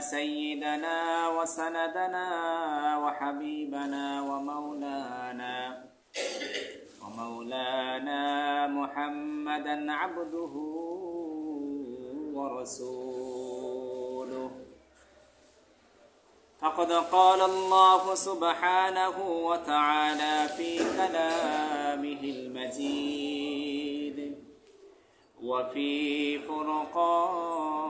سيدنا وسندنا وحبيبنا ومولانا ومولانا محمدا عبده ورسوله. فقد قال الله سبحانه وتعالى في كلامه المجيد وفي فرقانه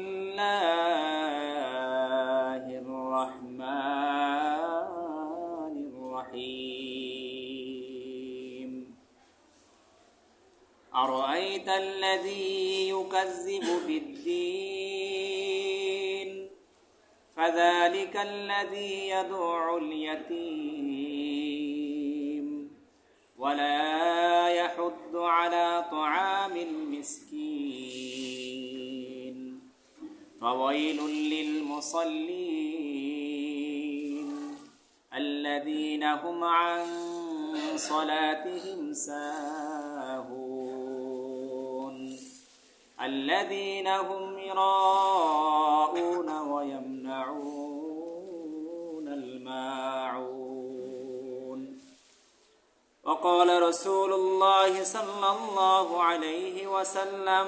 الذي يكذب بالدين. فذلك الذي يدع اليتيم. ولا يحض على طعام المسكين. فويل للمصلين الذين هم عن صلاتهم ساهون. الذين هم يراءون ويمنعون الماعون. وقال رسول الله صلى الله عليه وسلم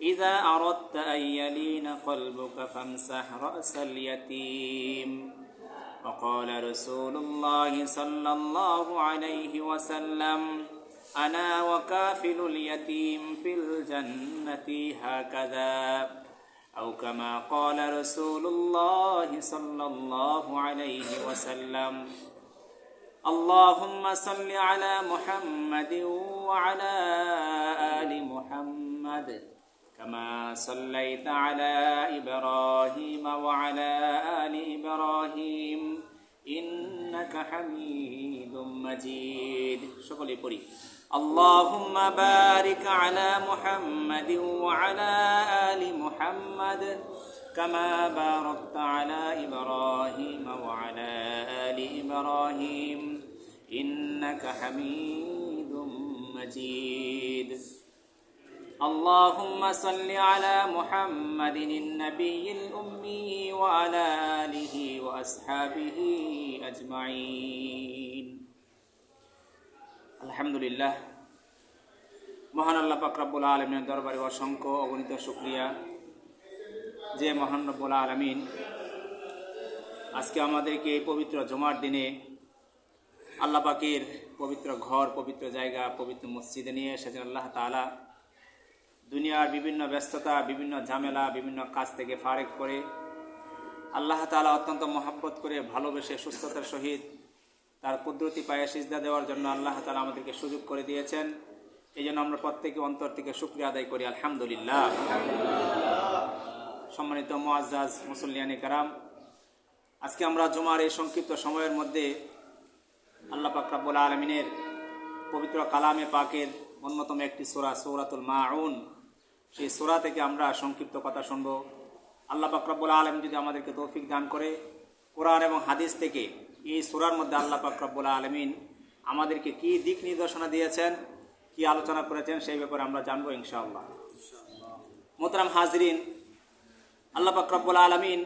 إذا أردت أن يلين قلبك فامسح رأس اليتيم. وقال رسول الله صلى الله عليه وسلم أنا وكافل اليتيم في الجنة هكذا. أو كما قال رسول الله صلى الله عليه وسلم اللهم صل على محمد وعلى آل محمد كما صليت على إبراهيم وعلى آل إبراهيم إنك حميد مجيد. شكرا لي اللهم بارك على محمد وعلى آل محمد كما باركت على إبراهيم وعلى آل إبراهيم إنك حميد مجيد. اللهم صل على محمد النبي الأمي وعلى آله وأصحابه أجمعين. আলহামদুলিল্লাহ। মহান আল্লাহ পাকরাবুল আলমিনের দরবারে অসংখ্য অগণিত শুক্রিয়া। যে মহান রব্বুল আলমিন আজকে আমাদেরকে এই পবিত্র জমার দিনে আল্লাহ পাকের পবিত্র ঘর, পবিত্র জায়গা, পবিত্র মসজিদে নিয়ে এসেছেন আল্লাহ তালা দুনিয়ার বিভিন্ন ব্যস্ততা, বিভিন্ন ঝামেলা, বিভিন্ন কাজ থেকে ফারেক করে আল্লাহ তালা অত্যন্ত মহাব্বত করে ভালোবেসে সুস্থতার সহিত তার কুদরতি পায়ে সিজদা দেওয়ার জন্য আল্লাহ তালা আমাদেরকে সুযোগ করে দিয়েছেন। এই জন্য আমরা প্রত্যেকে অন্তর থেকে শুক্রিয়া আদায় করি, আলহামদুলিল্লাহ। সম্মানিত মোয়াজ মুসল্লিয়ানি কারাম, আজকে আমরা জুমার এই সংক্ষিপ্ত সময়ের মধ্যে আল্লাহ পাকরাবুল আলমিনের পবিত্র কালামে পাকের অন্যতম একটি সোরা, সৌরাতুল মাউন। সেই সোরা থেকে আমরা সংক্ষিপ্ত কথা শুনব। আল্লাহ পাকরাবুল আলম যদি আমাদেরকে তৌফিক দান করে, কোরআন এবং হাদিস থেকে এই সুরার মধ্যে আল্লাহ পাকরাবুল আলমিন আমাদেরকে কি দিক নির্দেশনা দিয়েছেন, কি আলোচনা করেছেন সেই ব্যাপারে আমরা জানব ইনশাআল্লাহ। মোতরাম হাজরিন, আল্লাহ পাকরাবুল আলমিন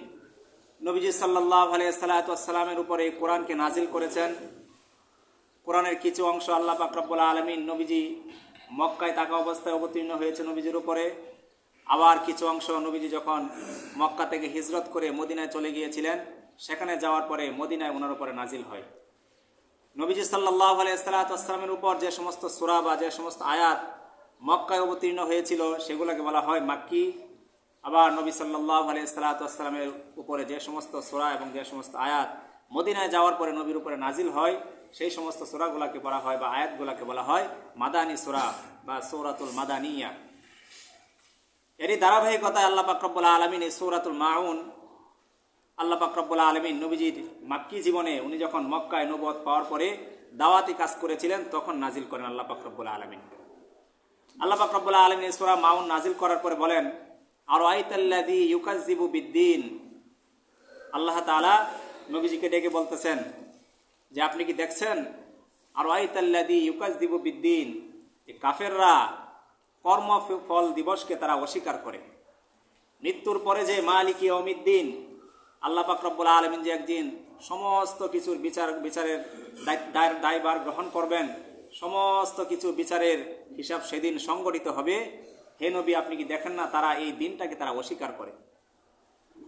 নবীজি সাল্লাহ আলিয়া সাল্লাতামের উপরে এই কোরআনকে নাজিল করেছেন। কোরআনের কিছু অংশ আল্লাহ পাকরাবুল আলমিন নবীজি মক্কায় থাকা অবস্থায় অবতীর্ণ হয়েছে নবীজির উপরে। আবার কিছু অংশ নবীজি যখন মক্কা থেকে হিজরত করে মদিনায় চলে গিয়েছিলেন সেখানে যাওয়ার পরে মদিনায় ওনার উপরে নাজিল হয়। নবীজি সাল্লাহ আলাইসালামের উপর যে সমস্ত সুরা বা যে সমস্ত আয়াত মক্কায় অবতীর্ণ হয়েছিল, সেগুলোকে বলা হয় মাক্কি। আবার নবী সাল্লাহ আলাইসালামের উপরে যে সমস্ত সুরা এবং যে সমস্ত আয়াত মদিনায় যাওয়ার পরে নবীর উপরে নাজিল হয়, সেই সমস্ত সুরাগুলাকে বলা হয় বা আয়াতগুলাকে বলা হয় মাদানী সুরা বা সৌরাতুল মাদানিয়া। এরই ধারাবাহিকতায় আল্লাহ পাকরবুল আলমিন এই সৌরাতুল মাউন আল্লাহ পাকরবুল আলমিন নবীজির মাক্কি জীবনে উনি যখন মক্কায় নবদ পাওয়ার পরে দাওয়াতি কাজ করেছিলেন, তখন নাজিল করেন আল্লাহ পাকরবুল আলমিন। আল্লাহ পাকরবুল আলমিন এই সুরা মাউন নাজিল করার পরে বলেন আর আইতাল্লাদি ইউকাজিবু বিদ্দিন? আল্লাহ তালা নবীজিকে ডেকে বলতেছেন, যে আপনি কি দেখছেন? আর আইতাল্লাদি ইউকাজিবু বিদ্দিন, যে কাফেররা কর্ম ফল দিবসকে তারা অস্বীকার করে। মৃত্যুর পরে যে মালিকি অমিদ্দিন আল্লাহ পাকরব্বুল আলমিন যে একদিন সমস্ত কিছুর বিচার, বিচারের দায়- দায়- দায়ভার গ্রহণ করবেন, সমস্ত কিছু বিচারের হিসাব সেদিন সংগঠিত হবে। হে নবী, আপনি কি দেখেন না তারা এই দিনটাকে তারা অস্বীকার করে?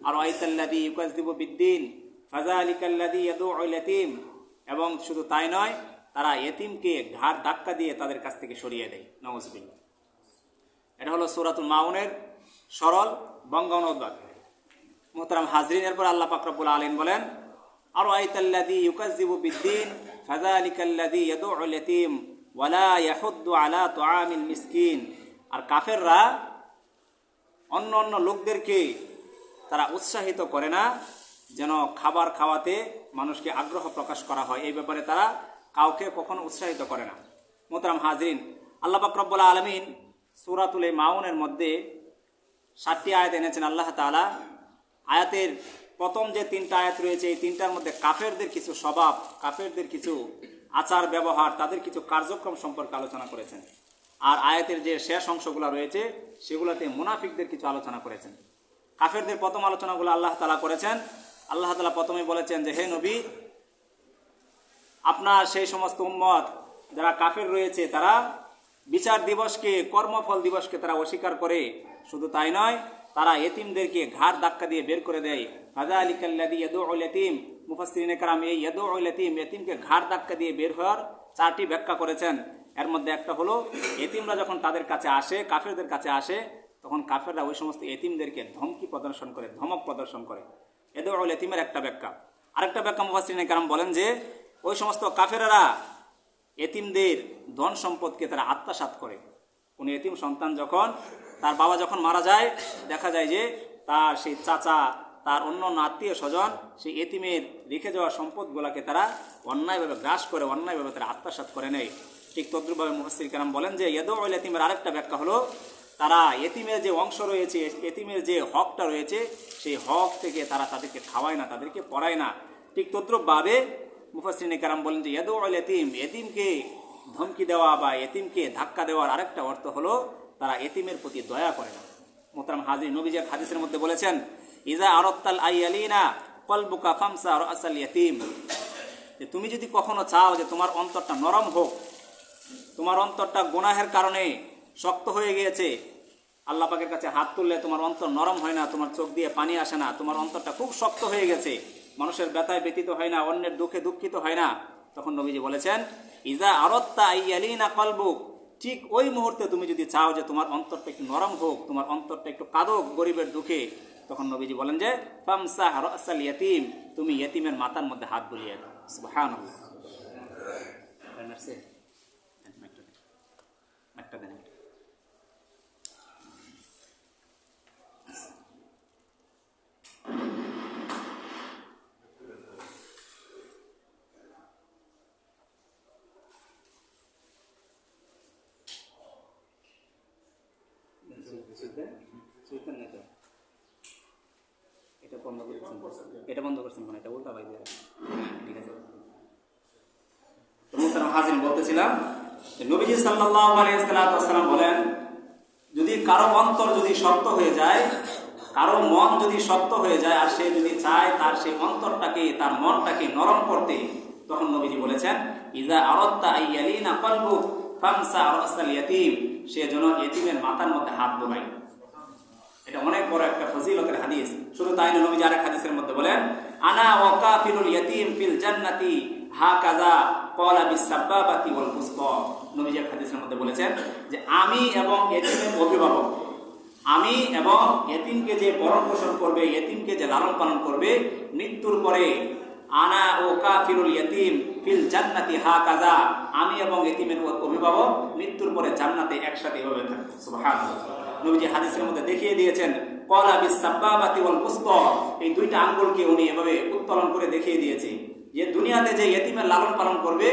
আর আইতাল্লাদি ইউকাজদিব বিদ্দিন ফাজা আলিকাল্লাদি ইয়াদু ইতিম এবং শুধু তাই নয়, তারা এতিমকে ঘাড় ধাক্কা দিয়ে তাদের কাছ থেকে সরিয়ে দেয়। নওয়াজবিল্লা এটা হলো সুরাতুল মাউনের সরল বঙ্গ অনুবাদ মোহতারাম হাজরিন, এরপর আল্লাহ পাকরবুল আলীন বলেন আর আইতাল্লাদি ইউকাজিবু বিদ্দিন ফাজালিকাল্লাদি ইতিম ওয়ালা ইয়াহুদ্দু আলা তুআমিল মিসকিন। আর কাফেররা অন্য অন্য লোকদেরকে তারা উৎসাহিত করে না, যেন খাবার খাওয়াতে মানুষকে আগ্রহ প্রকাশ করা হয়। এই ব্যাপারে তারা কাউকে কখনো উৎসাহিত করে না। মোহতারাম হাজরিন, আল্লাহ পাকরবুল্লা আলমিন সুরাতুল মাউনের মধ্যে সাতটি আয়াত এনেছেন। আল্লাহ তাআলা আয়াতের প্রথম যে তিনটা আয়াত রয়েছে, এই তিনটার মধ্যে কাফেরদের কিছু স্বভাব, কাফেরদের কিছু আচার ব্যবহার, তাদের কিছু কার্যক্রম সম্পর্কে আলোচনা করেছেন। আর আয়াতের যে শেষ অংশগুলো রয়েছে, সেগুলোতে মুনাফিকদের কিছু আলোচনা করেছেন। কাফেরদের প্রথম আলোচনাগুলো আল্লাহ তালা করেছেন। আল্লাহ তালা প্রথমে বলেছেন যে, হে নবী, আপনার সেই সমস্ত উম্মত যারা কাফের রয়েছে, তারা বিচার দিবসকে, কর্মফল দিবসকে তারা অস্বীকার করে। শুধু তাই নয় তারা এতিমদেরকে ঘাড় ধাক্কা দিয়ে বের করে দেয়। হাজা আলী কাল্লাদি ইয়াদুল এতিম মুফাসরিনে কারাম এই এতিমকে ঘাড় ধাক্কা দিয়ে বের হওয়ার চারটি ব্যাখ্যা করেছেন। এর মধ্যে একটা হলো, এতিমরা যখন তাদের কাছে আসে, কাফেরদের কাছে আসে, তখন কাফেররা ওই সমস্ত এতিমদেরকে ধমকি প্রদর্শন করে, ধমক প্রদর্শন করে। এদুল এতিমের একটা ব্যাখ্যা। আরেকটা ব্যাখ্যা মুফাসরিনে কারাম বলেন যে, ওই সমস্ত কাফেরারা এতিমদের ধন সম্পদকে তারা আত্মসাত করে। কোন এতিম সন্তান যখন, তার বাবা যখন মারা যায়, দেখা যায় যে তার সেই চাচা, তার অন্য অন্য আত্মীয় স্বজন সেই এতিমের রেখে যাওয়া সম্পদগুলোকে তারা অন্যায়ভাবে গ্রাস করে, অন্যায়ভাবে তারা আত্মসাত করে নেয়। ঠিক তদ্রুপভাবে মুহাসির কালাম বলেন যে ইয়দুল এতিমের আরেকটা ব্যাখ্যা হলো, তারা এতিমের যে অংশ রয়েছে, এতিমের যে হকটা রয়েছে, সেই হক থেকে তারা তাদেরকে খাওয়ায় না, তাদেরকে পড়ায় না। ঠিক তদ্রুপভাবে মুফাসরিনে কারাম বলেন যে ইয়াদুল এতিম এতিমকে ধমকি দেওয়া বা এতিমকে ধাক্কা দেওয়ার আরেকটা অর্থ হলো, তারা এতিমের প্রতি দয়া করে না। মোহতারাম হাজির নবীজ হাদিসের মধ্যে বলেছেন, ইজা আরত্তাল আই আলিনা কলবুকা ফামসা আসাল ইয়াতিম। যে তুমি যদি কখনো চাও যে তোমার অন্তরটা নরম হোক, তোমার অন্তরটা গুনাহের কারণে শক্ত হয়ে গিয়েছে, আল্লাহ পাকের কাছে হাত তুললে তোমার অন্তর নরম হয় না, তোমার চোখ দিয়ে পানি আসে না, তোমার অন্তরটা খুব শক্ত হয়ে গেছে, মানুষের ব্যথায় ব্যতীত হয় না, অন্যের দুঃখে দুঃখিত হয় না তখন নবীজি বলেছেন ইজা আরত্তা ইয়ালিনা কলবুক ঠিক ওই মুহূর্তে তুমি যদি চাও যে তোমার অন্তরটা একটু নরম হোক, তোমার অন্তরটা একটু কাদক, গরিবের দুঃখে, তখন নবীজি বলেন যে ফামসা হরসাল ইয়াতিম তুমি ইয়াতিমের মাথার মধ্যে হাত বুলিয়ে দাও। সুবহানাল্লাহ একটা দেন এটা বন্ধ করছেন। এটা বন্ধ করছেন মানে এটা উল্টা ঠিক আছে। বলেন, যদি কারও অন্তর যদি শক্ত হয়ে যায়, কারও মন যদি শক্ত হয়ে যায় আর সে যদি চায় তার সেই অন্তরটাকে, তার মনটাকে নরম করতে, তখন নবীজি বলেছেন ইজা আরত্তা আইয়ালিনা কলবু ফামসা ইয়াতিম সে যেন এতিমের মাথার মধ্যে হাত বোলাই এটা অনেক বড় একটা ফজিলতের হাদিস। শুধু তাই না নবীজি আরেক হাদিসের মধ্যে বলেন, আনা ওয়াকাফিলুল ইয়াতিম ফিল জান্নাতি হা কাজা কলা বিসাব্বাবাতি ওয়াল ফুসকা নবীজি এক হাদিসের মধ্যে বলেছেন যে, আমি এবং এতিমের অভিভাবক, আমি এবং এতিমকে যে বরণ পোষণ করবে, এতিমকে যে লালন পালন করবে, মৃত্যুর পরে আনা ও কাফিরুল ইয়তিম ফিল জান্নাতি হা কাজা আমি এবং এতিমের অভিভাবক মৃত্যুর পরে জান্নাতে একসাথে এভাবে থাকব। সুবহানাল্লাহ। নবীজি হাদিসের মধ্যে দেখিয়ে দিয়েছেন, কলা ফুসকা। এই দুইটা আঙ্গুলকে উনি এভাবে উত্তোলন করে দেখিয়ে দিয়েছে। যে দুনিয়াতে যে এতিমের লালন পালন করবে,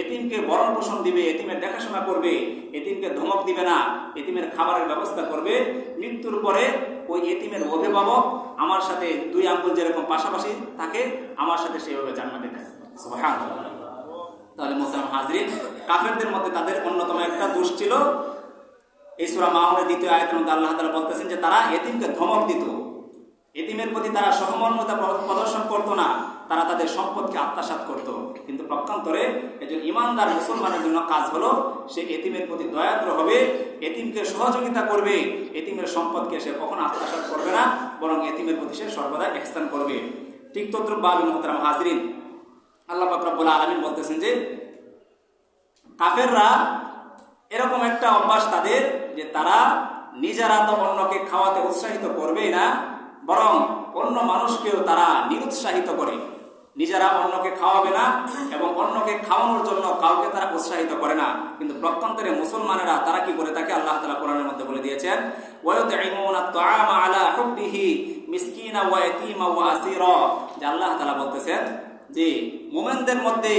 এতিমকে বরণ পোষণ দিবে, এতিমের দেখাশোনা করবে, এতিমকে ধমক দিবে না, এতিমের খাবারের ব্যবস্থা করবে, মৃত্যুর পরে ওই এতিমের অভিভাবক আমার সাথে দুই আঙ্গুল যেরকম পাশাপাশি থাকে, আমার সাথে জান্নাতে থাকে। সুবহানাল্লাহ। তাহলে মোহতারাম হাজরিন, কাফেরদের মধ্যে তাদের অন্যতম একটা দোষ ছিল এই সুরা মাহমুদের দ্বিতীয় মধ্যে আল্লাহ তালা বলতেছেন যে তারা এতিমকে ধমক দিত। এতিমের প্রতি তারা সহমর্মতা প্রদর্শন করতো না, তারা তাদের সম্পদকে আত্মসাৎ করত। কিন্তু প্রক্ষান্তরে একজন ইমানদার মুসলমানের জন্য কাজ হলো, সে এতিমের প্রতি দয়াদ্র হবে, এতিমকে সহযোগিতা করবে, এতিমের সম্পদকে সে কখনো আত্মসাৎ করবে না, বরং এতিমের প্রতি সে সর্বদা এহসান করবে। ঠিক তদ্রুপ বাবে মোহতারাম হাজরিন আল্লাহ ফাকরাবুল আলমিন বলতেছেন যে, কাফেররা এরকম একটা অভ্যাস তাদের যে তারা নিজেরা তো অন্যকে খাওয়াতে উৎসাহিত করবেই না, বরং অন্য মানুষকেও তারা নিরুৎসাহিত করে। নিজেরা অন্যকে খাওয়াবে না এবং অন্যকে খাওয়ানোর জন্য কাউকে তারা উৎসাহিত করে না। কিন্তু প্রত্যন্তরে মুসলমানেরা তারা কি করে তাকে আল্লাহ তালা কোরআনের মধ্যে বলে দিয়েছেন আল্লাহ তালা বলতেছেন যে, মোমেনদের মধ্যে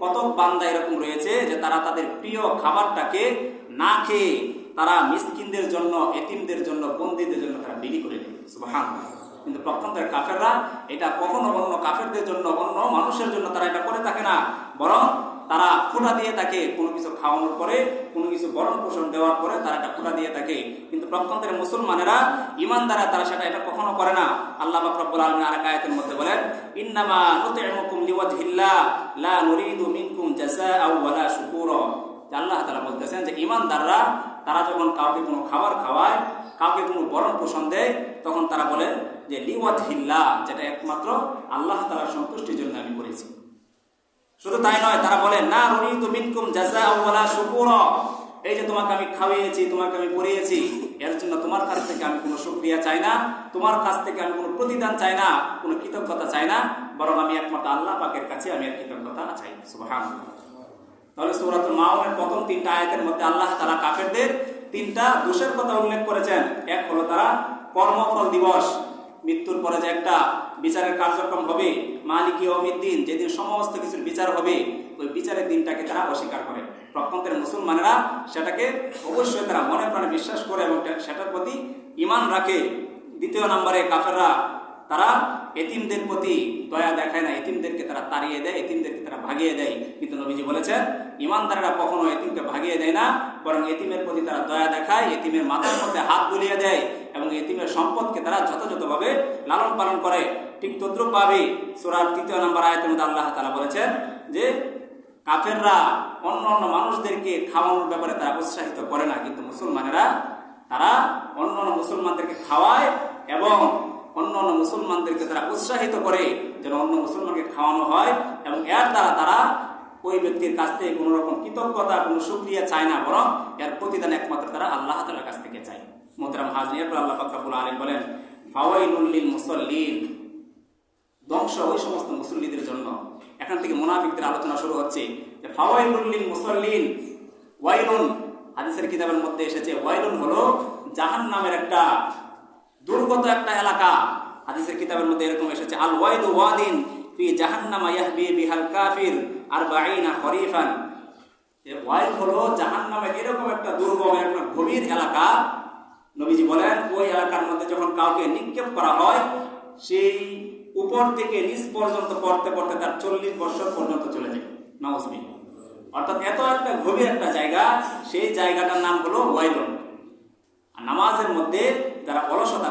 কত বান্দা এরকম রয়েছে যে তারা তাদের প্রিয় খাবারটাকে না খেয়ে তারা মিসকিনদের জন্য, এতিমদের জন্য, বন্দীদের জন্য তারা বিলি করে দেয়। সুবহানাল্লাহ। কিন্তু প্রত্যন্তের কাফেররা এটা কখনো অন্য কাফেরদের জন্য, অন্য মানুষের জন্য তারা এটা করে থাকে না। বরং তারা খোটা দিয়ে থাকে কোনো কিছু খাওয়ানোর পরে, কোনো কিছু বরণ পোষণ দেওয়ার পরে তারা এটা খোটা দিয়ে থাকে কিন্তু প্রত্যন্তের মুসলমানেরা ইমানদারা তারা সেটা এটা কখনো করে না। আল্লাহ বাকরবুল আলমিন আর আয়াতের মধ্যে বলেন, ইন্নামা নুতিমুকুম লিওয়াজহিল্লাহ, লা নুরিদু মিনকুম জাযাআও ওয়ালা শুকুরা। আল্লাহ তাআলা বলতেছেন যে ইমানদাররা তারা যখন কাউকে কোনো খাবার খাওয়ায়, কাউকে কোনো বরণ পোষণ দেয়, তখন তারা বলে যে লিওয়াজহিল্লাহ, যেটা একমাত্র আল্লাহ তাআলার সন্তুষ্টির জন্য আমি করেছি। শুধু তাই নয়, তারা বলে, না রুরিদু মিনকুম জাযাআও ওয়ালা শুকুরা। এই যে তোমাকে আমি খাওয়িয়েছি, তোমাকে আমি পরিয়েছি এর জন্য তোমার কাছ থেকে আমি কোনো শুক্রিয়া চাই না, তোমার কাছ থেকে আমি কোনো প্রতিদান চাই না, কোনো কৃতজ্ঞতা চাই না, বরং আমি একমাত্র আল্লাহ পাকের কাছে আমি আর কৃতজ্ঞতা চাই সুবহানাল্লাহ। তাহলে সূরাতুল মাউনের প্রথম তিনটা আয়াতের মধ্যে আল্লাহ তাআলা কাফেরদের তিনটা দোষের কথা উল্লেখ করেছেন। এক হলো তারা কর্মফল দিবস, মৃত্যুর পরে যে একটা বিচারের কার্যক্রম হবে মালিকি দিন যেদিন সমস্ত কিছুর বিচার হবে, ওই বিচারের দিনটাকে তারা অস্বীকার করে। প্রত্যন্তের মুসলমানেরা সেটাকে অবশ্যই তারা মনে প্রাণে বিশ্বাস করে এবং সেটার প্রতি ইমান রাখে। দ্বিতীয় নম্বরে কাফেররা তারা এতিমদের প্রতি দয়া দেখায় না, এতিমদেরকে তারা তাড়িয়ে দেয়, এতিমদেরকে তারা ভাগিয়ে দেয়। কিন্তু নবীজি বলেছেন, ইমানদারেরা কখনো এতিমকে ভাগিয়ে দেয় না, বরং এতিমের প্রতি তারা দয়া দেখায়, এতিমের মাথার মধ্যে হাত বুলিয়ে দেয় এবং এতিমের সম্পদকে তারা যথাযথভাবে লালন পালন করে। ঠিক তদ্রুপভাবে সুরার তৃতীয় নম্বর আয়তের আল্লাহ তালা বলেছেন যে, কাফেররা অন্য অন্য মানুষদেরকে খাওয়ানোর ব্যাপারে তারা উৎসাহিত করে না, কিন্তু মুসলমানেরা তারা অন্য অন্য মুসলমানদেরকে খাওয়ায় এবং অন্য অন্য মুসলমানদেরকে তারা উৎসাহিত করে যেন অন্য মুসলমানকে খাওয়ানো হয় এবং এর দ্বারা তারা ওই ব্যক্তির কাছ থেকে কোনো রকম কৃতজ্ঞতা, কোনো সুক্রিয়া চায় না, বরং এর প্রতিদান একমাত্র তারা আল্লাহ তালার কাছ থেকে চায়। মোহতারাম হাজনির পর আল্লাহ ফাকরাবুল আলম বলেন ফাওয়াইনুল্লিল মুসল্লিন। ধ্বংস ওই সমস্ত মুসল্লিদের জন্য। এখান থেকে মোনাফিকদের আলোচনা শুরু হচ্ছে যে ফাওয়াইনুল্লিল মুসল্লিন ওয়াইলুন, হাদিসের কিতাবের মধ্যে এসেছে, ওয়াইলুন হলো জাহান নামের একটা দুর্গত একটা এলাকা। হাদিসের কিতাবের মধ্যে এরকম এসেছে আল ওয়াইদ ওয়াদিন ফি জাহান্নামা ইয়াহবি বিহাল কাফির আর বাইনা খরিফান ওয়াইদ হলো জাহান্নামের এরকম একটা দুর্গম, একটা গভীর এলাকা। নবীজি বলেন, ওই এলাকার মধ্যে যখন কাউকে নিক্ষেপ করা হয়, সেই উপর থেকে নিচ পর্যন্ত পড়তে পড়তে তার চল্লিশ বছর পর্যন্ত চলে যায়। নওয়াজমি অর্থাৎ এত একটা গভীর একটা জায়গা, সেই জায়গাটার নাম হলো ওয়াইলন আর নামাজের মধ্যে যারা অলসতা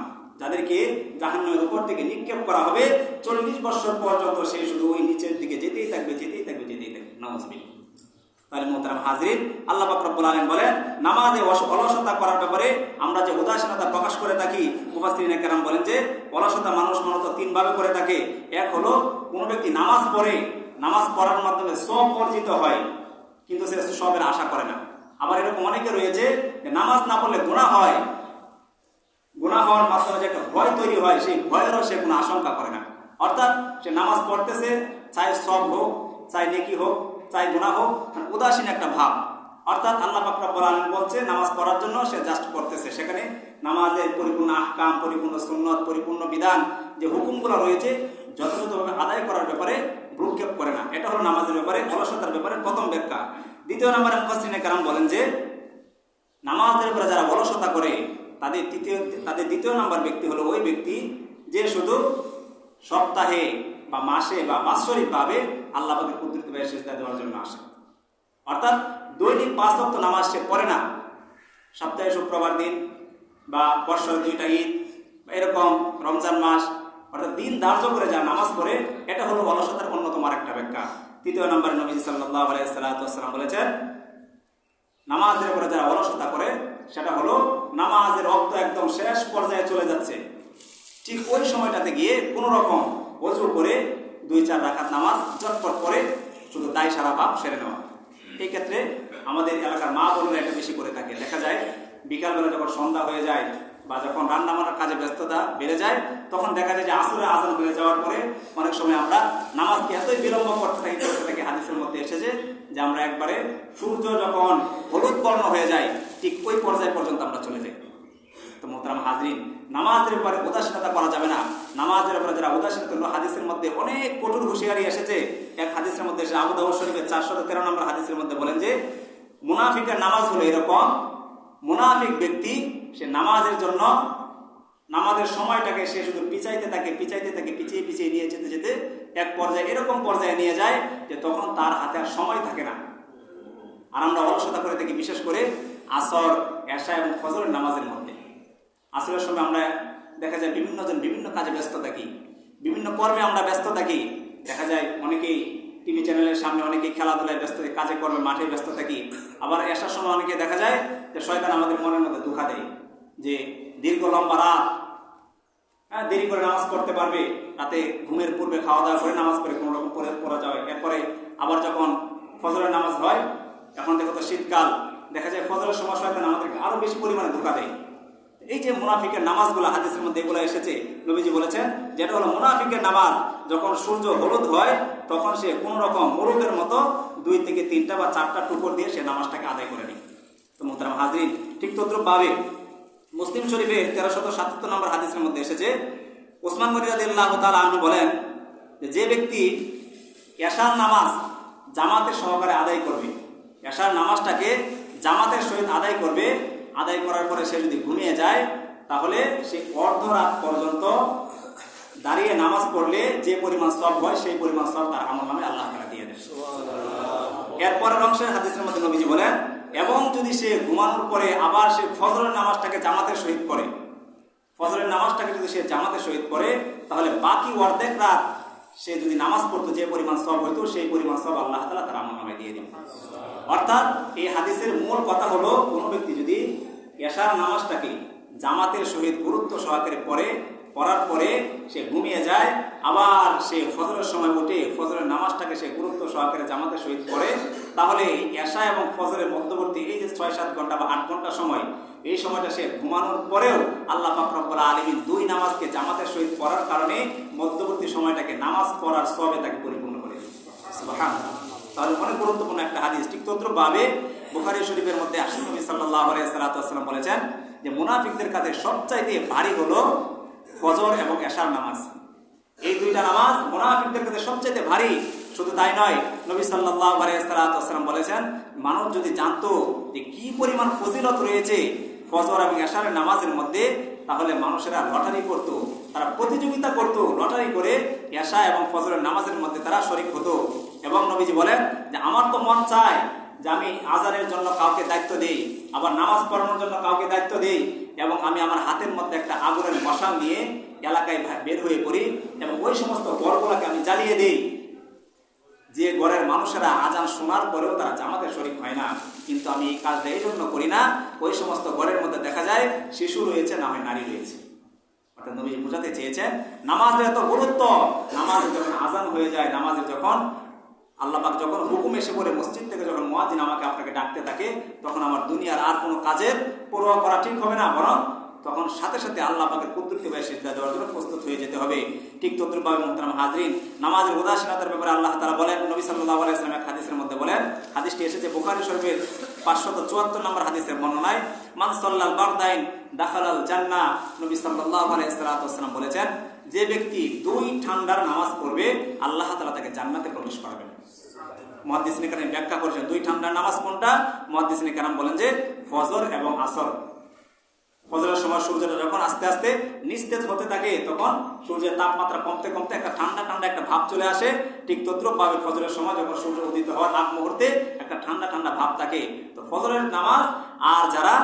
যাদেরকে জাহান্নামের উপর থেকে নিক্ষেপ করা হবে, চল্লিশ বছর পর্যন্ত সে শুধু ওই নিচের দিকে যেতেই থাকবে যেতেই থাকবে যেতেই থাকবে। নামাজ তাহলে মোহতারাম হাজরিন, আল্লাহ বাকরবুল আলম বলেন, নামাজে অলসতা করার ব্যাপারে আমরা যে উদাসীনতা প্রকাশ করে থাকি মুফাসরিন কেরাম বলেন যে, অলসতা মানুষ মূলত তিন ভাবে করে থাকে। এক হলো, কোনো ব্যক্তি নামাজ পড়ে, নামাজ পড়ার মাধ্যমে সব অর্জিত হয়, কিন্তু সে সবের আশা করে না। আবার এরকম অনেকে রয়েছে নামাজ না পড়লে গুণা হয় গুণা হওয়ার মাধ্যমে যে একটা ভয় তৈরি হয়, সেই ভয়েরও সে কোনো আশঙ্কা করে না। অর্থাৎ সে নামাজ পড়তেছে, চাই সব হোক, চাই নেকি হোক, চাই গুণা হোক মানে উদাসীন একটা ভাব। অর্থাৎ আল্লাহ পাকরাবুল আলম বলছে, নামাজ পড়ার জন্য সে জাস্ট পড়তেছে। সেখানে নামাজের পরিপূর্ণ আহকাম, পরিপূর্ণ সুন্নত, পরিপূর্ণ বিধান যে হুকুমগুলো রয়েছে, যথাযথভাবে আদায় করার ব্যাপারে ভ্রুক্ষেপ করে না। এটা হলো নামাজের ব্যাপারে, অলসতার ব্যাপারে প্রথম ব্যাখ্যা। দ্বিতীয় নম্বরে মুফাসরিনে কারাম বলেন যে, নামাজের উপরে যারা অলসতা করে তাদের তৃতীয়, তাদের দ্বিতীয় নাম্বার ব্যক্তি হলো ওই ব্যক্তি যে শুধু সপ্তাহে বা মাসে বা বাৎসরিকভাবে আল্লাহ পাকের কুদরতি ভাই সেজদা দেওয়ার জন্য আসে। অর্থাৎ দৈনিক পাঁচ ওয়াক্ত নামাজ সে পড়ে না। সপ্তাহে শুক্রবার দিন বা বর্ষার দুইটা ঈদ বা এরকম রমজান মাস, অর্থাৎ দিন ধার্য করে যা নামাজ পড়ে, এটা হলো অলসতার অন্যতম আরেকটা ব্যাখ্যা। তৃতীয় নম্বরে নবীজি সাল্লাহ আলাইসাল্লাম বলেছেন, নামাজের উপরে যারা অলসতা নামাজের রক্ত একদম শেষ পর্যায়ে চলে যাচ্ছে। ঠিক ওই সময়টাতে গিয়ে কোনো রকম অজু করে দুই চার রাখাত নামাজ চটপট করে শুধু তাই সারা ভাব সেরে নেওয়া। এই ক্ষেত্রে আমাদের এলাকার মা বোনেরা এটা বেশি করে থাকে। দেখা যায় বিকালবেলা যখন সন্ধ্যা হয়ে যায় বা যখন রান্না বান্নার কাজে ব্যস্ততা বেড়ে যায়, তখন দেখা যায় যে আসরে আজান হয়ে যাওয়ার পরে অনেক সময় আমরা নামাজকে এতই বিলম্ব করতে থাকি করতে হাদিসের মধ্যে এসেছে যে আমরা একবারে সূর্য যখন হলুদ বর্ণ হয়ে যায়, ঠিক ওই পর্যায় পর্যন্ত আমরা চলে যাই। তো মোহতারাম হাজরিন, নামাজের ব্যাপারে উদাসীনতা করা যাবে না। নামাজের ব্যাপারে যারা উদাসীনতা হলো, হাদিসের মধ্যে অনেক কঠোর হুঁশিয়ারি এসেছে। এক হাদিসের মধ্যে এসে আবু শরীফের চারশো তেরো নম্বর হাদিসের মধ্যে বলেন যে, মুনাফিকের নামাজ হলো এরকম মুনাফিক ব্যক্তি, সে নামাজের জন্য, নামাজের সময়টাকে সে শুধু পিছাইতে থাকে পিছাইতে থাকে, পিছিয়ে পিছিয়ে নিয়ে যেতে যেতে এক পর্যায়ে, এরকম পর্যায়ে নিয়ে যায় যে তখন তার হাতে আর সময় থাকে না। আর আমরা অলসতা করে থাকি, বিশেষ করে আসর, এশা এবং ফজরের নামাজের মধ্যে। আসরের সময় আমরা দেখা যায় বিভিন্ন জন বিভিন্ন কাজে ব্যস্ত থাকি, বিভিন্ন কর্মে আমরা ব্যস্ত থাকি। দেখা যায় অনেকেই টিভি চ্যানেলের সামনে অনেকেই খেলাধুলায় ব্যস্ত, কাজে কর্মে মাঠে ব্যস্ত থাকি। আবার আসার সময় অনেকে দেখা যায় যে শয়তান আমাদের মনের মধ্যে দুঃখা দেয় যে দীর্ঘ লম্বা রাত হ্যাঁ দেরি করে নামাজ পড়তে পারবে, রাতে ঘুমের পূর্বে খাওয়া দাওয়া করে নামাজ পড়ে কোনো রকম পরে পড়া যাবে। এরপরে আবার যখন ফজরের নামাজ হয়, এখন দেখো তো শীতকাল, দেখা যায় ফজরের সময় শয়তান আমাদেরকে আরও বেশি পরিমাণে ধোকা দেয়। এই যে মুনাফিকের নামাজগুলো, হাদিসের মধ্যে এগুলো এসেছে, নবীজি বলেছেন, যেটা হলো মুনাফিকের নামাজ, যখন সূর্য হলুদ হয়, তখন সে কোন রকম মোরগের মতো দুই থেকে তিনটা বা চারটা টুকর দিয়ে সে নামাজটাকে আদায় করে নেয়। তো মোহতারাম হাজরিন, ঠিক তদ্রুপ ভাবে মুসলিম শরীফের তেরোশত সাতাত্তর নম্বর হাদিসের মধ্যে এসেছে, ওসমান মরিয়াদিল্লাহ তালা আনু বলেন যে ব্যক্তি এশার নামাজ জামাতের সহকারে আদায় করবে, এশার নামাজটাকে জামাতের সহিত আদায় করবে আদায় করার পরে সে যদি ঘুমিয়ে যায় তাহলে সে অর্ধরাত পর্যন্ত দাঁড়িয়ে নামাজ পড়লে যে পরিমাণ সব হয় সেই পরিমাণ সব তার আমল নামে আল্লাহ তালা দিয়ে দেয় এরপরের অংশের হাদিসের মধ্যে নবীজি বলেন এবং যদি সে ঘুমানোর পরে আবার সে ফজরের নামাজটাকে জামাতের সহিত পড়ে ফজরের নামাজটাকে যদি সে জামাতের সহিত পড়ে তাহলে বাকি অর্ধেক রাত সে যদি নামাজ পড়তো, যে পরিমাণ সব হইতো, সেই পরিমাণ সব আল্লাহ তালা তার আমল নামে দিয়ে দিবে অর্থাৎ এই হাদিসের মূল কথা হলো, কোনো ব্যক্তি যদি এশার নামাজটাকে জামাতের সহিত গুরুত্ব সহকারে পড়ে, পড়ার পরে সে ঘুমিয়ে যায়, আবার সে ফজরের সময় উঠে ফজরের নামাজটাকে সে গুরুত্ব সহকারে জামাতের সহিত পড়ে, তাহলে এশা এবং ফজরের মধ্যবর্তী এই যে ছয় সাত ঘণ্টা বা আট ঘণ্টা সময় এই সময়টা সে ঘুমানোর পরেও আল্লাহ পাকরব্বুল আলমী দুই নামাজকে জামাতের সহিত পড়ার কারণে মধ্যবর্তী সময়টাকে নামাজ পড়ার সবে তাকে পরিপূর্ণ করে। তাহলে অনেক গুরুত্বপূর্ণ একটা হাদিস। ঠিক তদ্রুপভাবে বুখারী শরীফের মধ্যে আশিফ নবী আলাইহি সাল্লাম বলেছেন যে, মুনাফিকদের কাছে সবচাইতে ভারী হলো ফজর এবং এশার নামাজ। এই দুইটা নামাজ মুনাফিকদের কাছে সবচাইতে ভারী। শুধু তাই নয়, নবী সাল্লাহ আলাইসালাম বলেছেন, মানুষ যদি জানতো যে কি পরিমাণ ফজিলত রয়েছে ফজর এবং এশারের নামাজের মধ্যে, তাহলে মানুষেরা লটারি করত, তারা প্রতিযোগিতা করত, লটারি করে এশা এবং ফজরের নামাজের মধ্যে তারা শরিক হতো। এবং নবীজি বলেন যে, আমার তো মন চায় যে আমি আজানের জন্য কাউকে দায়িত্ব দিই, আবার নামাজ পড়ানোর জন্য কাউকে দায়িত্ব দিই, এবং আমি আমার হাতের মধ্যে একটা আগুনের মশাল নিয়ে এলাকায় বের হয়ে পড়ি, এবং ওই সমস্ত গড়গুলোকে আমি জ্বালিয়ে দিই। যে গড়ের মানুষেরা আজান শোনার পরেও তারা জামাতে শরিক হয় না। কিন্তু আমি এই কাজটা এই জন্য করি না, ওই সমস্ত গড়ের মধ্যে দেখা যায় শিশু রয়েছে, না হয় নারী রয়েছে। অর্থাৎ নবী বোঝাতে চেয়েছেন, নামাজের এত গুরুত্ব নামাজের যখন আজান হয়ে যায় নামাজের যখন আল্লাপাক যখন হুকুম এসে পড়ে, মসজিদ থেকে যখন মোয়াজিন আমাকে আপনাকে ডাকতে থাকে, তখন আমার দুনিয়ার আর কোনো কাজের পরোয়া করা ঠিক হবে না, বরং তখন সাথে সাথে আল্লাহ পাকের কুদ্দুরকে ভাই সিদ্ধা দেওয়ার জন্য প্রস্তুত হয়ে যেতে হবে। ঠিক তদ্রুপভাবে মোহতারাম হাজরিন, নামাজের উদাসীনতার ব্যাপারে আল্লাহ তারা বলেন, নবী সাল্লাহ আলাইসলাম এক হাদিসের মধ্যে বলেন, হাদিসটি এসেছে বুখারি শরীফের পাঁচশত চুয়াত্তর নম্বর হাদিসের বর্ণনায় মানসল্লাল বারদাইন দাখালাল জান্না নবী সাল্লাহ আলাইসালাম বলেছেন, যে ব্যক্তি দুই ঠান্ডার নামাজ পড়বে, আল্লাহ তালা তাকে জান্নাতে প্রবেশ করাবেন। মহাদিসিনী কারাম ব্যাখ্যা করেছেন, দুই ঠান্ডার নামাজ কোনটা? মহাদিসিনী কারাম বলেন যে, ফজর এবং আসর। ফজরের সময় সূর্যটা যখন আস্তে আস্তে নিস্তেজ হতে থাকে, তখন সূর্যের তাপমাত্রা কমতে কমতে একটা ঠান্ডা ঠান্ডা একটা ভাব চলে আসে। ঠিক তদ্রুপ পাবে ফজরের সময় যখন সূর্য উদিত হওয়ার আগ মুহূর্তে একটা ঠান্ডা ঠান্ডা ভাব থাকে। তো ফজরের নামাজ আর যারা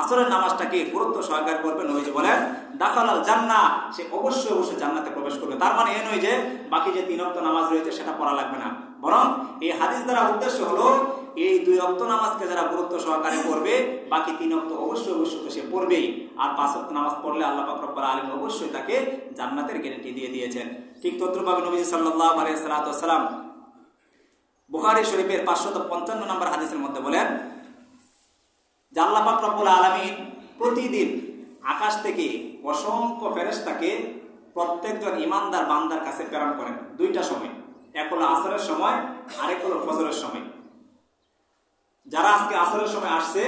আসরের নামাজটাকে গুরুত্ব সহকার করবে নবীজি বলেন, দাখালাল জান্না সে অবশ্যই অবশ্যই জান্নাতে প্রবেশ করবে। তার মানে এ নয় যে বাকি যে তিন অক্ত নামাজ রয়েছে সেটা পড়া লাগবে না। বরং এই হাদিস দ্বারা উদ্দেশ্য হলো এই দুই অক্ত নামাজকে যারা গুরুত্ব সহকারে পড়বে, বাকি তিন অক্ত অবশ্যই অবশ্যই সে পড়বেই। আর পাঁচ অক্ত নামাজ পড়লে আল্লাহ পাকরব্বার আলম অবশ্যই তাকে জান্নাতের গ্যারেন্টি দিয়ে দিয়েছেন। ঠিক তদ্রুপভাবে নবী সাল্লাহ আলাইসালাম বুখারি শরীফের পাঁচশত পঞ্চান্ন নম্বর হাদিসের মধ্যে বলেন, যে রব্বুল আলমিন প্রতিদিন আকাশ থেকে অসংখ্য ফেরেস্তাকে প্রত্যেকজন ইমানদার বান্দার কাছে প্রেরণ করেন। দুইটা সময়, এক হলো আসরের সময়, আরেক হলো ফজরের সময়। যারা আজকে আসরের সময় আসছে,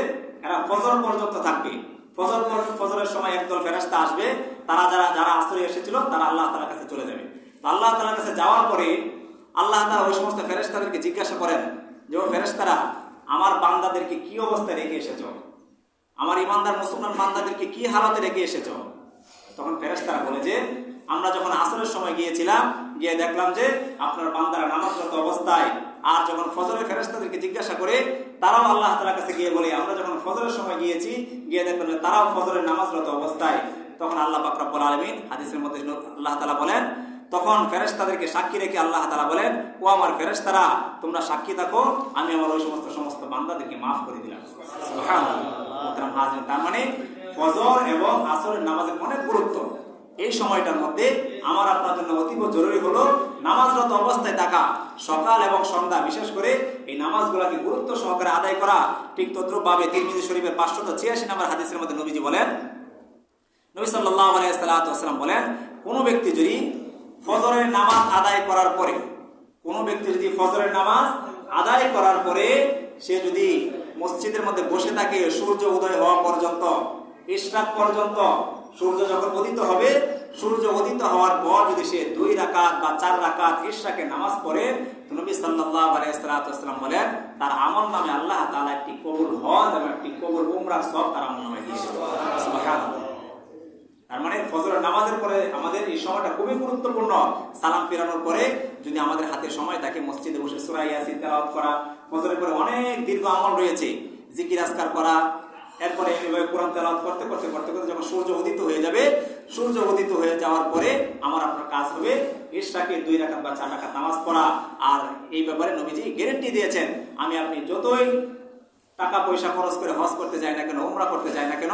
এরা ফজর পর্যন্ত থাকবে। ফজর ফজরের সময় একদল ফেরেস্তা আসবে। তারা যারা যারা আসরে এসেছিল, তারা আল্লাহ তালার কাছে চলে যাবে। আল্লাহ তালার কাছে যাওয়ার পরে আল্লাহ তালা ওই সমস্ত ফেরেস্তাদেরকে জিজ্ঞাসা করেন যে, ও ফেরেস্তারা আমার বান্দাদেরকে কি অবস্থায় রেখে এসেছ? আমার ইমানদার মুসলমান বান্দাদেরকে কি হালাতে রেখে এসেছ? তখন ফেরেস্তারা বলে যে, আমরা যখন আসরের সময় গিয়েছিলাম, গিয়ে দেখলাম যে, আপনার বান্দারা নামাজরত অবস্থায় আর যখন ফজরের ফেরেস্তাদেরকে জিজ্ঞাসা করে, তারাও আল্লাহ তালার কাছে গিয়ে বলে, আমরা যখন ফজরের সময় গিয়েছি, গিয়ে যে তারাও ফজরের নামাজরত অবস্থায়। তখন আল্লাহ পাকরাবুল আলমিন হাদিসের মধ্যে আল্লাহ তালা বলেন, তখন ফেরেস্তাদেরকে সাক্ষী রেখে আল্লাহ তালা বলেন, ও আমার ফেরেস্তারা তোমরা সাক্ষী থাকো, আমি আমার ওই সমস্ত সমস্ত বান্দাদেরকে মাফ করে দিলাম। তার মানে ফজর এবং আসরের নামাজের অনেক গুরুত্ব। এই সময়টার মধ্যে আমার আপনার জন্য অতীব জরুরি হলো নামাজরত অবস্থায় থাকা। সকাল এবং সন্ধ্যা, বিশেষ করে এই নামাজগুলোকে গুরুত্ব সহকারে আদায় করা। ঠিক তদ্রুপভাবে তিরমিজি শরীফের পাঁচশত ছিয়াশি নাম্বার হাদিসের মধ্যে নবীজি বলেন, নবী সাল্লাহ আলাইসাল্লাম বলেন, কোনো ব্যক্তি যদি ফজরের নামাজ আদায় করার পরে, কোনো ব্যক্তি যদি ফজরের নামাজ আদায় করার পরে সে যদি মসজিদের মধ্যে বসে থাকে, সূর্য উদয় হওয়া পর্যন্ত, ইশরাক পর্যন্ত সূর্য যখন উদিত হবে, সূর্য উদিত হওয়ার পর যদি সে দুই রাকাত বা চার রাকাত ইশরাকে নামাজ পড়ে, তো নবী আলাইহি বলেন, তার আমল নামে আল্লাহ তাআলা একটি কবুল হজ এবং একটি কবুল উমরাহ সব তার আমল নামে তার মানে ফজরের নামাজের পরে আমাদের এই সময়টা খুবই গুরুত্বপূর্ণ। সালাম ফেরানোর পরে যদি আমাদের হাতে সময় থাকে, মসজিদে বসে সুরা ইয়াসিন করা, ফজরের পরে অনেক দীর্ঘ আমল রয়েছে। জিকির আজকার করা এরপরে এভাবে কোরআন তেলাওয়াত করতে করতে করতে করতে যখন সূর্য উদিত হয়ে যাবে, সূর্য উদিত হয়ে যাওয়ার পরে আমার আপনার কাজ হবে ইশরাকে দুই রাকাত বা চার রাকাত নামাজ পড়া। আর এই ব্যাপারে নবীজি গ্যারেন্টি দিয়েছেন, আমি আপনি যতই টাকা পয়সা খরচ করে হজ করতে যাই না কেন, উমরা করতে যাই না কেন,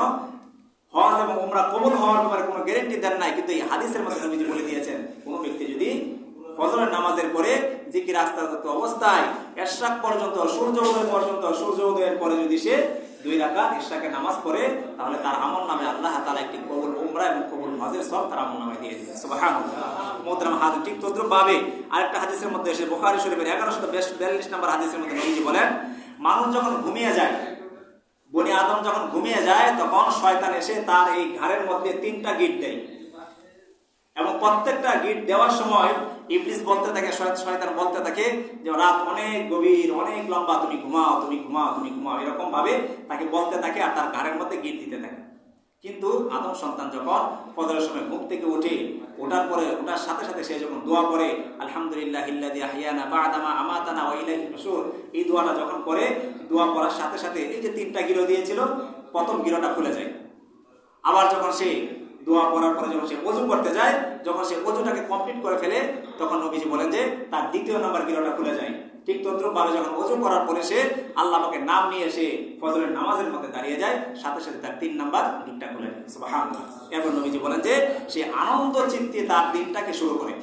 হজ এবং উমরা কবুল হওয়ার ব্যাপারে কোনো গ্যারেন্টি দেন নাই, কিন্তু এই হাদিসের মধ্যে নবীজি বলে দিয়েছেন, কোনো ব্যক্তি যদি ফজরের নামাজের পরে জিকির আস্তাগত অবস্থায় এশরাক পর্যন্ত, সূর্য উদয় পর্যন্ত, সূর্য উদয়ের পরে যদি সে দুই রাকাত ইশরাকে নামাজ পড়ে, তাহলে তার আমল নামে আল্লাহ তালা একটি কবুল উমরা এবং কবুল হজের সব তার আমল নামে দিয়ে দিয়েছে মুহতারাম ঠিক তদ্রুপ ভাবে আরেকটা হাদিসের মধ্যে এসে বোখারি শরীফের 1142 নম্বর হাদিসের মধ্যে নবীজি বলেন, মানুষ যখন ঘুমিয়ে যায়, বনি আদম যখন ঘুমিয়ে যায়, তখন শয়তান এসে তার এই ঘাড়ের মধ্যে তিনটা গিট দেয়। এবং প্রত্যেকটা গিট দেওয়ার সময় ইবলিস বলতে থাকে, শয়- শয়তান বলতে থাকে যে রাত অনেক গভীর, অনেক লম্বা, তুমি ঘুমাও তুমি ঘুমাও তুমি ঘুমাও এরকম ভাবে তাকে বলতে থাকে আর তার গাড়ের মধ্যে গিট দিতে থাকে। কিন্তু আদম সন্তান যখন ফজরের সময় ঘুম থেকে উঠে, ওঠার পরে, ওঠার সাথে সাথে সে যখন দোয়া করে, আলহামদুলিল্লাহ ইল্লাযী আহইয়ানা বা'দামা আমাতানা ওয়া ইলাইহিন নুশুর এই দোয়াটা যখন করে, দোয়া করার সাথে সাথে এই যে তিনটা গিরো দিয়েছিল, প্রথম গিরোটা খুলে যায়। আবার যখন সে দোয়া করার পরে যখন সে অজু করতে যায়, যখন সে অজুটাকে কমপ্লিট করে ফেলে, তখন নবীজি বলেন যে, তার দ্বিতীয় নম্বর গিরোটা খুলে যায়। ঠিক তদ্রুপ ভাবে যখন অজু করার পরে সে আল্লাহ পাকে নাম নিয়ে এসে ফজরের নামাজের মধ্যে দাঁড়িয়ে যায়, সাথে সাথে তার তিন নাম্বার দিকটা খুলে যায়। এরপর নবীজি বলেন যে, সে আনন্দ চিত্তে তার দিনটাকে শুরু করে।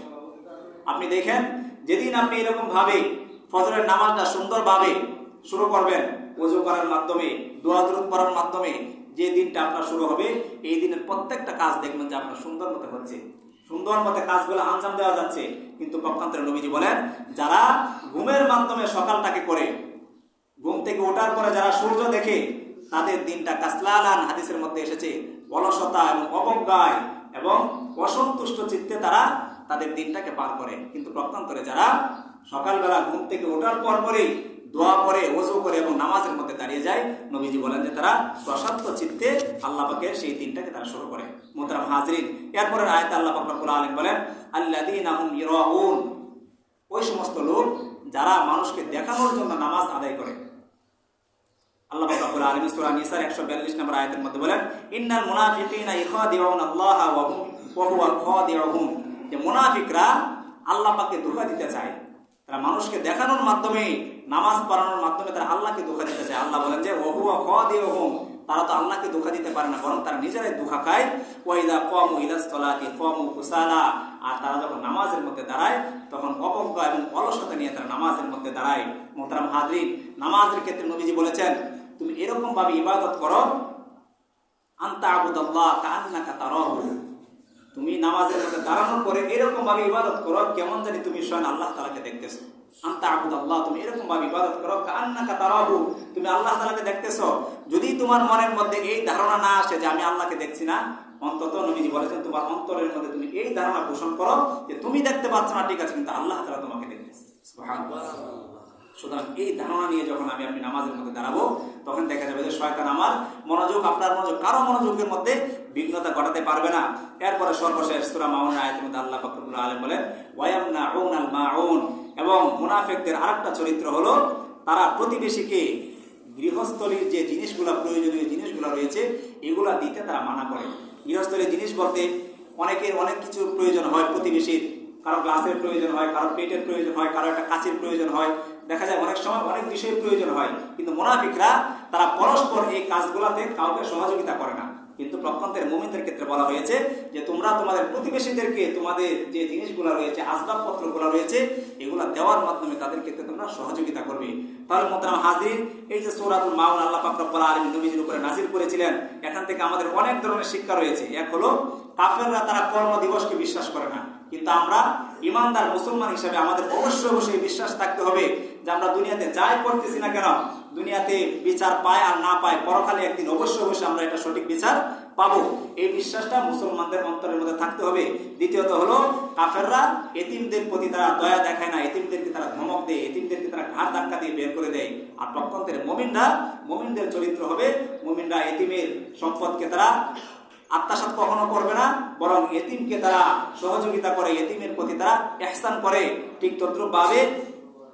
আপনি দেখেন, যেদিন আপনি এরকম ভাবে ফজরের নামাজটা সুন্দরভাবে শুরু করবেন ওযু করার মাধ্যমে, দোয়া দরুদ করার মাধ্যমে যে দিনটা আপনার শুরু হবে, এই দিনের প্রত্যেকটা কাজ দেখবেন যে আপনার সুন্দর মতো হচ্ছে। সুন্দর মতো কাজগুলো আঞ্জাম দেওয়া যাচ্ছে। কিন্তু পক্ষান্তরে নবীজি বলেন, যারা ঘুমের মাধ্যমে সকালটাকে করে, ঘুম থেকে ওঠার পরে যারা সূর্য দেখে, তাদের দিনটা কাসলালান হাদিসের মধ্যে এসেছে। অলসতা এবং অবজ্ঞায় এবং অসন্তুষ্ট চিত্তে তারা তাদের দিনটাকে পার করে। কিন্তু প্রত্যন্তরে যারা সকালবেলা ঘুম থেকে ওঠার পর পরেই দোয়া করে ওজু করে এবং নামাজের মধ্যে দাঁড়িয়ে যায়, নবীজি বলেন যে তারা প্রশান্ত চিত্তে আল্লাহ পাকের সেই দিনটাকে তারা শুরু করে। মোহতারাম হাজরিন এরপরে আয়তা আল্লাহ পাক রব্বুল আলামিন বলেন ইরাউন। ওই সমস্ত লোক যারা মানুষকে দেখানোর জন্য নামাজ আদায় করে। আল্লাহ রব্বুল আলামিন সূরা নিসার 142 নম্বর আয়াতের মধ্যে বলেন আল্লাহ যে আল্লাহ পাকে ধোঁকা দিতে চায়। তারা মানুষকে দেখানোর মাধ্যমে, নামাজ পড়ানোর মাধ্যমে তারা আল্লাহকে ধোঁকা দিতে চায়। আল্লাহ বলেন যে ওয়া হুয়া খাদিউহুম। তারা তো আল্লাহকে ধোঁকা দিতে পারে না, বরং তারা নিজেরাই ধোঁকা খায়। ওয়াইদা কমু ইলাস্তলাতি কমু কুসালা। আর তারা যখন নামাজের মধ্যে দাঁড়ায়, তখন অপজ্ঞা এবং অলসতা নিয়ে তারা নামাজের মধ্যে দাঁড়ায়। মোহতারাম হাজরিন, নামাজের ক্ষেত্রে নবীজি বলেছেন, তুমি এরকম ভাবে ইবাদত করো আন্তা আবুদাল্লাহ কান্নাকা তারাহু। তুমি নামাজের মধ্যে দাঁড়ানোর পরে এরকম ভাবে ইবাদত করো, কেমন জানি তুমি স্বয়ং আল্লাহ তালাকে দেখতেছো। আন্তা আবুদাল্লাহ, তুমি এরকম ভাবে ইবাদত করো কান্নাকা তারাহু, তুমি আল্লাহ তালাকে দেখতেছো। যদি তোমার মনের মধ্যে এই ধারণা না আসে যে আমি আল্লাহকে দেখছি না, অন্তত নবীজি বলেছেন, তোমার অন্তরের মধ্যে তুমি এই ধারণা পোষণ করো যে তুমি দেখতে পাচ্ছ না, ঠিক আছে, কিন্তু আল্লাহ তালা তোমাকে দেখতেছে। সুতরাং এই ধারণা নিয়ে যখন আমি আপনি নামাজের মধ্যে দাঁড়াবো, তখন দেখা যাবে যে শয়তান আমার মনোযোগ, আপনার মনোযোগ, কারও মনোযোগের মধ্যে বিঘ্নতা ঘটাতে পারবে না। এরপরে সর্বশেষ সূরা মাউনের আয়াতের আল্লাহ ফাকরুল আলম বলেন ওয়ায়ামনা আল মাউন এবং মুনাফিকদের আরেকটা চরিত্র হলো, তারা প্রতিবেশীকে গৃহস্থলীর যে জিনিসগুলো প্রয়োজনীয় জিনিসগুলো রয়েছে, এগুলা দিতে তারা মানা করে। গৃহস্থলীর জিনিস বলতে অনেকের অনেক কিছু প্রয়োজন হয় প্রতিবেশীর। কারও গ্লাসের প্রয়োজন হয়, কারও পেটের প্রয়োজন হয়, কারও একটা কাচের প্রয়োজন হয়। দেখা যায় অনেক সময় অনেক বিষয়ের প্রয়োজন হয়, কিন্তু মোনাফিকরা তারা পরস্পর এই কাজগুলোতে কাউকে সহযোগিতা করে না। কিন্তু প্রক্ষন্তের মুমিনদের ক্ষেত্রে বলা হয়েছে যে তোমরা তোমাদের প্রতিবেশীদেরকে তোমাদের যে জিনিসগুলো রয়েছে আসবাবপত্র আসবাবপত্রগুলো রয়েছে, এগুলো দেওয়ার মাধ্যমে তাদের ক্ষেত্রে তোমরা সহযোগিতা করবে। তাহলে মোতারাম হাজির এই যে সৌরাতুল মাউন আল্লাহ পাকরব্বুল আলমী নবীজির উপরে নাজির করেছিলেন, এখান থেকে আমাদের অনেক ধরনের শিক্ষা রয়েছে। এক হলো, কাফেররা তারা কর্ম দিবসকে বিশ্বাস করে না। কিন্তু আমরা ইমানদার মুসলমান হিসাবে আমাদের অবশ্যই অবশ্যই বিশ্বাস থাকতে হবে যে আমরা দুনিয়াতে যাই করতেছি না কেন দুনিয়াতে বিচার পায় আর না পায়, পরকালে একদিন অবশ্যই অবশ্যই আমরা এটা সঠিক বিচার পাবো। এই বিশ্বাসটা মুসলমানদের অন্তরের মধ্যে থাকতে হবে। দ্বিতীয়ত হলো, কাফেররা এতিমদের প্রতি তারা দয়া দেখায় না, এতিমদেরকে তারা ধমক দেয়, এতিমদেরকে তারা ঘাট ধাক্কা দিয়ে বের করে দেয়। আর প্রত্যন্তের মমিনরা, মমিনদের চরিত্র হবে, মমিনরা এতিমের সম্পদকে তারা আত্মাসাত কখনো করবে না, বরং এতিমকে তারা সহযোগিতা করে, এতিমের প্রতি তারা এহসান করে। ঠিক তদ্রুপ ভাবে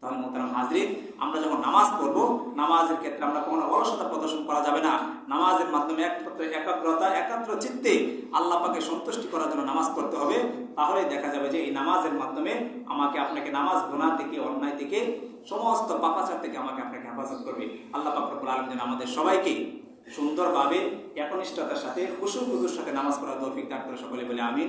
তাহলে হাজরিন, আমরা যখন নামাজ পড়ব, নামাজের ক্ষেত্রে আমরা কখনো অলসতা প্রদর্শন করা যাবে না। নামাজের মাধ্যমে একমাত্র একাগ্রতা, একাত্র চিত্তে আল্লাহ পাকে সন্তুষ্টি করার জন্য নামাজ হবে। তাহলে দেখা যাবে যে এই নামাজের মাধ্যমে আমাকে আপনাকে নামাজ অন্যায় সমস্ত পাপাচার থেকে আমাকে আপনাকে হেফাজত করবে। আল্লাহ পাক রব্বুল আলামিন যেন আমাদের সবাইকে সুন্দরভাবে, একনিষ্ঠতার সাথে খুশু খুজুর সাথে নামাজ পড়ার তৌফিক দান করে সকলে বলে আমি